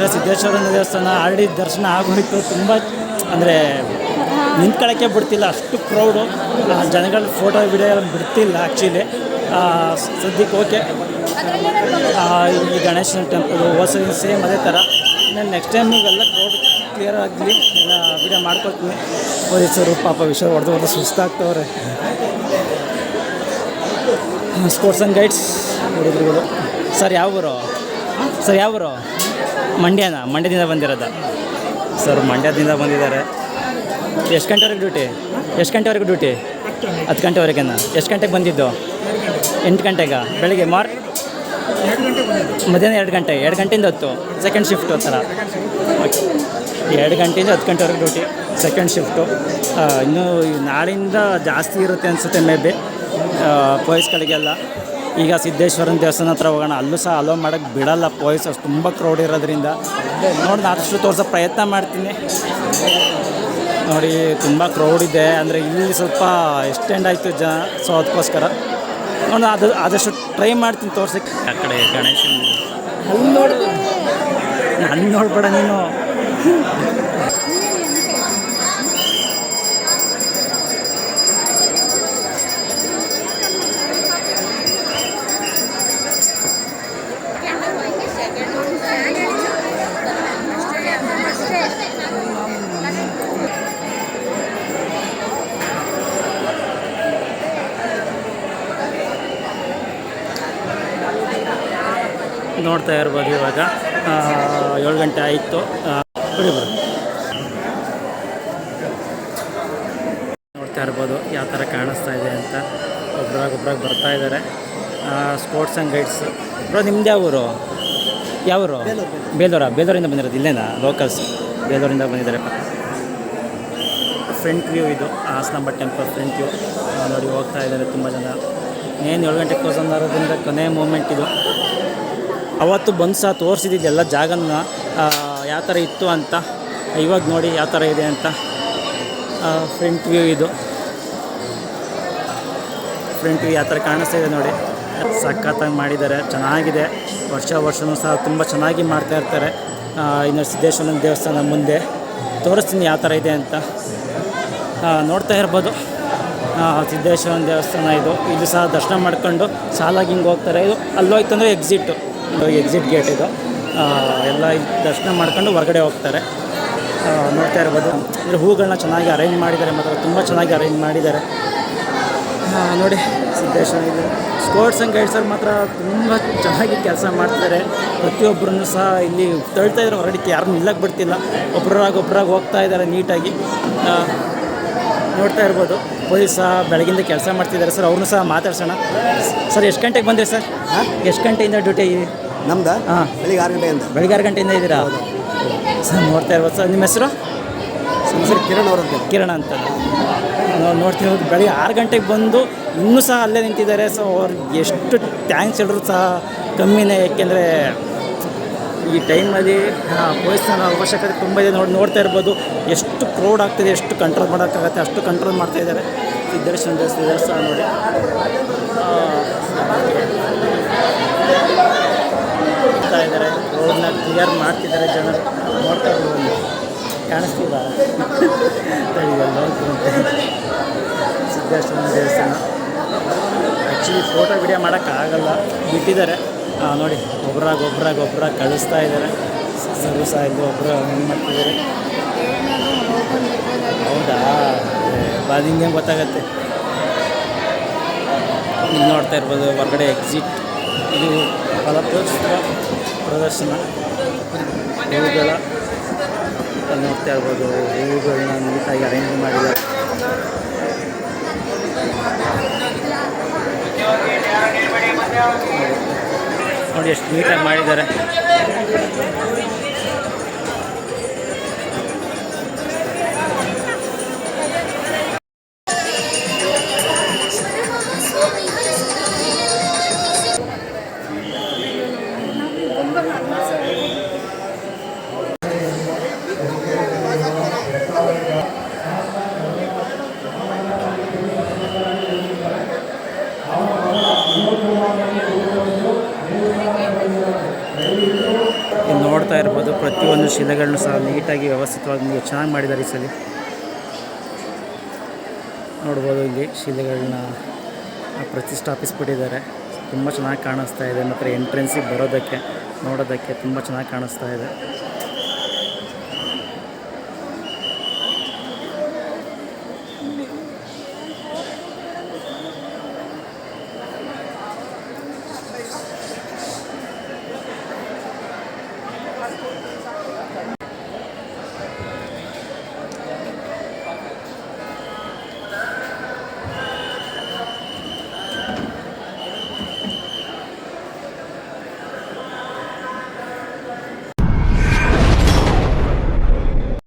ಅಂದರೆ ಸಿದ್ದೇಶ್ವರನ ದೇವಸ್ಥಾನ ಆಲ್ರೆಡಿ ದರ್ಶನ ಆಗೋಯಿತು. ತುಂಬ ಅಂದರೆ ನಿಂತ್ಕೊಳ್ಳೋಕ್ಕೆ ಬಿಡ್ತಿಲ್ಲ. ಅಷ್ಟು ಕ್ರೌಡು ಜನಗಳ ಫೋಟೋ ವಿಡಿಯೋ ಎಲ್ಲ ಬಿಡ್ತಿಲ್ಲ ಆ್ಯಕ್ಚುಲಿ ಸದ್ಯಕ್ಕೆ ಓಕೆ ಈ ಗಣೇಶನ ಟೆಂಪಲ್ ಹೊಸ ಸೇಮ್ ಅದೇ ಥರ ನಾನು ನೆಕ್ಸ್ಟ್ ಟೈಮ್ ಇವೆಲ್ಲ ಕ್ರೌಡ್ ಕ್ಲಿಯರ್ ಆಗಲಿ, ಎಲ್ಲ ವಿಡಿಯೋ ಮಾಡ್ಕೊಳ್ತೀನಿ. ಪೊಲೀಸರು ಪಾಪ ವಿಷಯ ಹೊಡೆದು ಹೊಡೆದು ಸುಸ್ತಾಗ್ತವ್ರೆ. ಸ್ಪೋರ್ಟ್ಸ್ ಆ್ಯಂಡ್ ಗೈಡ್ಸ್ ಹುಡುಗರುಗಳು ಸರ್, ಯಾವ ಊರು? ಸರ್, ಯಾವ ಊರು? ಮಂಡ್ಯನ ಮಂಡ್ಯದಿಂದ ಬಂದಿರೋದ. ಸರ್ ಮಂಡ್ಯದಿಂದ ಬಂದಿದ್ದಾರೆ. ಎಷ್ಟು ಗಂಟೆವರೆಗೆ ಡ್ಯೂಟಿ? ಎಷ್ಟು ಗಂಟೆವರೆಗೆ ಡ್ಯೂಟಿ? ಹತ್ತು ಗಂಟೆವರೆಗೇನ? ಎಷ್ಟು ಗಂಟೆಗೆ ಬಂದಿದ್ದು? ಎಂಟು ಗಂಟೆಗೆ? ಬೆಳಿಗ್ಗೆ ಮಾರ್ ಮಧ್ಯಾಹ್ನ ಎರಡು ಗಂಟೆ ಎರಡು ಗಂಟೆಯಿಂದ ಹತ್ತು. ಸೆಕೆಂಡ್ ಶಿಫ್ಟು ಥರ ಎರಡು ಗಂಟೆಯಿಂದ ಹತ್ತು ಗಂಟೆವರೆಗೆ ಡ್ಯೂಟಿ. ಸೆಕೆಂಡ್ ಶಿಫ್ಟು ಇನ್ನೂ ನಾಳಿಂದ ಜಾಸ್ತಿ ಇರುತ್ತೆ ಅನಿಸುತ್ತೆ ಮೇ ಬಿ. ಪೊಲೀಸ್ಗಳಿಗೆಲ್ಲ ಈಗ ಸಿದ್ದೇಶ್ವರನ ದೇವಸ್ಥಾನ ಹತ್ರ ಹೋಗೋಣ. ಅಲ್ಲೂ ಸಹ ಅಲೋ ಮಾಡೋಕ್ಕೆ ಬಿಡಲ್ಲ ಪೊಲೀಸ್ ಅಷ್ಟು ತುಂಬ ಕ್ರೌಡ್ ಇರೋದ್ರಿಂದ. ನೋಡಿ ಆದಷ್ಟು ತೋರಿಸೋ ಪ್ರಯತ್ನ ಮಾಡ್ತೀನಿ. ನೋಡಿ ತುಂಬ ಕ್ರೌಡ್ ಇದೆ. ಅಂದರೆ ಇಲ್ಲಿ ಸ್ವಲ್ಪ ಎಕ್ಸ್ಟೆಂಡ್ ಆಯಿತು ಜನ. ಸೊ ಅದಕ್ಕೋಸ್ಕರ. ನೋಡಿ ಅದು ಆದಷ್ಟು ಟ್ರೈ ಮಾಡ್ತೀನಿ ತೋರ್ಸಕ್ಕೆ. ಆ ಕಡೆ ಗಣೇಶನ ಅಲ್ಲಿ ನೋಡು ನೋಡ್ಬೇಡ ನೀನು. ನೋಡ್ತಾ ಇರ್ಬೋದು ಇವಾಗ. ಏಳು ಗಂಟೆ ಆಯಿತು. ನೋಡ್ತಾ ಇರ್ಬೋದು ಯಾವ ಥರ ಕಾಣಿಸ್ತಾ ಇದೆ ಅಂತ. ಒಬ್ರಾಗ ಒಬ್ರಾಗ ಬರ್ತಾ ಇದ್ದಾರೆ. ಸ್ಪೋರ್ಟ್ಸ್ ಆ್ಯಂಡ್ ಗೈಡ್ಸ್ ಬ್ರೋ, ನಿಮ್ದು ಯಾವ ಊರು? ಯಾವ ಬೇಲೂರ. ಬೇಲೂರಿಂದ ಬಂದಿರೋದು ಇಲ್ಲೇನಾ? ಲೋಕಲ್ಸ್ ಬೇಲೂರಿಂದ ಬಂದಿದ್ದಾರೆ. ಫ್ರಂಟ್ ವ್ಯೂ ಇದು. ಹಾಸನಾಂಬ ಟೆಂಪಲ್ ಫ್ರಂಟ್ ವ್ಯೂ ನೋಡಿ ಹೋಗ್ತಾ ಇದ್ದಾರೆ ತುಂಬ ಜನ. ಏನು ಏಳು ಗಂಟೆ ಕ್ಲೋಸ್ ಅನ್ನೋದ್ರಿಂದ ಕೊನೆ ಮೂಮೆಂಟ್ ಇದು. ಅವತ್ತು ಬಂದು ಸಹ ತೋರಿಸಿದ್ದು ಎಲ್ಲ ಜಾಗನ ಯಾವ ಥರ ಇತ್ತು ಅಂತ. ಇವಾಗ ನೋಡಿ ಯಾವ ಥರ ಇದೆ ಅಂತ. ಫ್ರಂಟ್ ವ್ಯೂ ಇದು. ಫ್ರಂಟ್ ವ್ಯೂ ಯಾವ ಥರ ಕಾಣಿಸ್ತಾ ಇದೆ ನೋಡಿ. ಸಖತ್ತಾಗಿ ಮಾಡಿದ್ದಾರೆ, ಚೆನ್ನಾಗಿದೆ. ವರ್ಷ ವರ್ಷವೂ ಸಹ ತುಂಬ ಚೆನ್ನಾಗಿ ಮಾಡ್ತಾ ಇರ್ತಾರೆ. ಇನ್ನು ಸಿದ್ದೇಶ್ವರನ ದೇವಸ್ಥಾನ ಮುಂದೆ. ತೋರಿಸ್ತೀನಿ ಯಾವ ಥರ ಇದೆ ಅಂತ. ನೋಡ್ತಾ ಇರ್ಬೋದು. ಸಿದ್ದೇಶ್ವರನ ದೇವಸ್ಥಾನ ಇದು. ಇದು ಸಹ ದರ್ಶನ ಮಾಡ್ಕೊಂಡು ಸಾಲಾಗಿ ಹಿಂಗೆ ಹೋಗ್ತಾರೆ. ಇದು ಅಲ್ಲೋಯ್ತು ಅಂದರೆ ಎಕ್ಸಿಟ್ಟು ಎಕ್ಸಿಟ್ ಗೇಟ್ ಇದು. ಎಲ್ಲ ದರ್ಶನ ಮಾಡ್ಕೊಂಡು ಹೊರಗಡೆ ಹೋಗ್ತಾರೆ. ನೋಡ್ತಾ ಇರ್ಬೋದು. ಅಂದರೆ ಹೂಗಳನ್ನ ಚೆನ್ನಾಗಿ ಅರೇಂಜ್ ಮಾಡಿದ್ದಾರೆ ಮಾತ್ರ ತುಂಬ ಚೆನ್ನಾಗಿ ಅರೇಂಜ್ ಮಾಡಿದ್ದಾರೆ. ನೋಡಿ. ಸಿದ್ದೇಶ್ವರ ಇದೆ. ಸ್ಪೋರ್ಟ್ಸ್ ಆ್ಯಂಡ್ ಗೈಡ್ಸರ್ ಮಾತ್ರ ತುಂಬ ಚೆನ್ನಾಗಿ ಕೆಲಸ ಮಾಡ್ತಿದ್ದಾರೆ. ಪ್ರತಿಯೊಬ್ಬರನ್ನು ಸಹ ಇಲ್ಲಿ ತಳ್ತಾ ಇದ್ದಾರೆ ಹೊರಗಡೆ ಯಾರನ್ನೂ ನಿಲ್ಲಕ್ಕೆ ಬಿಡ್ತಿಲ್ಲ. ಒಬ್ಬರಾಗ ಒಬ್ಬರಾಗಿ ಹೋಗ್ತಾ ಇದ್ದಾರೆ ನೀಟಾಗಿ. ನೋಡ್ತಾ ಇರ್ಬೋದು. ಪೊಲೀಸ್ ಸಹ ಬೆಳಗಿಂದ ಕೆಲಸ ಮಾಡ್ತಿದ್ದಾರೆ ಸರ್ ಅವ್ರನ್ನೂ ಸಹ ಮಾತಾಡ್ಸೋಣ. ಸರ್ ಎಷ್ಟು ಗಂಟೆಗೆ ಬಂದಿರಿ ಸರ್? ಎಷ್ಟು ಗಂಟೆಯಿಂದ ಡ್ಯೂಟಿ? ನಮ್ದು? ಹಾಂ. ಬೆಳಿಗ್ಗೆ ಆರು ಗಂಟೆಯಿಂದ. ಬೆಳಿಗ್ಗೆ ಆರು ಗಂಟೆಯಿಂದ ಇದ್ದೀರಾ? ಸರ್ ನೋಡ್ತಾ ಇರ್ಬೋದು. ಸರ್ ನಿಮ್ಮ ಹೆಸರು? ಸರ್ ಕಿರಣ್ ಅವ್ರ ಕಿರಣ ಅಂತ. ನಾವು ನೋಡ್ತಿರೋದು ಬೆಳಿಗ್ಗೆ ಆರು ಗಂಟೆಗೆ ಬಂದು ಇನ್ನೂ ಸಹ ಅಲ್ಲೇ ನಿಂತಿದ್ದಾರೆ. ಸೊ ಅವ್ರಿಗೆ ಎಷ್ಟು ಥ್ಯಾಂಕ್ಸ್ ಹೇಳಿದ್ರು ಸಹ ಕಮ್ಮಿನೇ ಏಕೆಂದರೆ ಈ ಟೈಮಲ್ಲಿ ಪೊಲೀಸ್ನ ಅವಶ್ಯಕತೆ ತುಂಬ ಇದೆ. ನೋಡಿ, ನೋಡ್ತಾ ಇರ್ಬೋದು. ಎಷ್ಟು ಕ್ರೌಡ್ ಆಗ್ತಿದೆ, ಎಷ್ಟು ಕಂಟ್ರೋಲ್ ಮಾಡೋಕ್ಕಾಗತ್ತೆ, ಅಷ್ಟು ಕಂಟ್ರೋಲ್ ಮಾಡ್ತಾ ಇದ್ದಾರೆ. ಸಿದ್ದೇಶ್ವರ ದೇವಸ್ಥಾನ ನೋಡಿ. ಮಾಡ್ತಾ ಇದ್ದಾರೆ. ರೋಡ್ನ ಕ್ಲಿಯರ್ ಮಾಡ್ತಿದ್ದಾರೆ ಜನ ನೋಡ್ತಾ ಇರ್ಬೋದು. ಕಾಣಿಸ್ತಿಲ್ಲ ಸಿದ್ದರ್ಶನ ದೇವಸ್ಥಾನ. ಆ್ಯಕ್ಚುಲಿ ಫೋಟೋ ವಿಡಿಯೋ ಮಾಡೋಕ್ಕಾಗಲ್ಲ. ಬಿಟ್ಟಿದ್ದಾರೆ. ನೋಡಿ ಗೊಬ್ಬರ ಗೊಬ್ಬರ ಗೊಬ್ಬರ ಕಳಿಸ್ತಾ ಇದ್ದಾರೆ. ಸರು ಸಹ ಇಲ್ಲಿ ಒಬ್ಬರು ಮಾಡ್ತಿದ್ದಾರೆ? ಹೌದಾ? ಬಾದ ಹಿಂಗೆ ಗೊತ್ತಾಗತ್ತೆ? ಇಲ್ಲಿ ನೋಡ್ತಾ ಇರ್ಬೋದು, ಹೊರಗಡೆ ಎಕ್ಸಿಟ್ ಇದು ಫಲಪುಷ್ಪ ಪ್ರದರ್ಶನ ಹೂಗಳ ನೋಡ್ತಾ ಇರ್ಬೋದು ಹೂವುಗಳನ್ನ ನೀಟಾಗಿ ಅರೇಂಜ್ ಮಾಡಿದ್ದಾರೆ ನೋಡಿ ಎಷ್ಟು ನೀಟಾಗಿ ಮಾಡಿದ್ದಾರೆ. ಪ್ರತಿಯೊಂದು ಶಿಲೆಗಳನ್ನು ಸಹ ನೀಟಾಗಿ ವ್ಯವಸ್ಥಿತವಾಗಿ ಚೆನ್ನಾಗಿ ಮಾಡಿದ್ದಾರೆ ಈ ಸಲ ನೋಡ್ಬೋದು ಇಲ್ಲಿ ಶಿಲೆಗಳನ್ನ ಪ್ರತಿಷ್ಠಾಪಿಸ್ಬಿಟ್ಟಿದ್ದಾರೆ. ತುಂಬ ಚೆನ್ನಾಗಿ ಕಾಣಿಸ್ತಾ ಇದೆ. ಮತ್ತು ಎಂಟ್ರೆನ್ಸಿಗೆ ಬರೋದಕ್ಕೆ, ನೋಡೋದಕ್ಕೆ ತುಂಬ ಚೆನ್ನಾಗಿ ಕಾಣಿಸ್ತಾ ಇದೆ.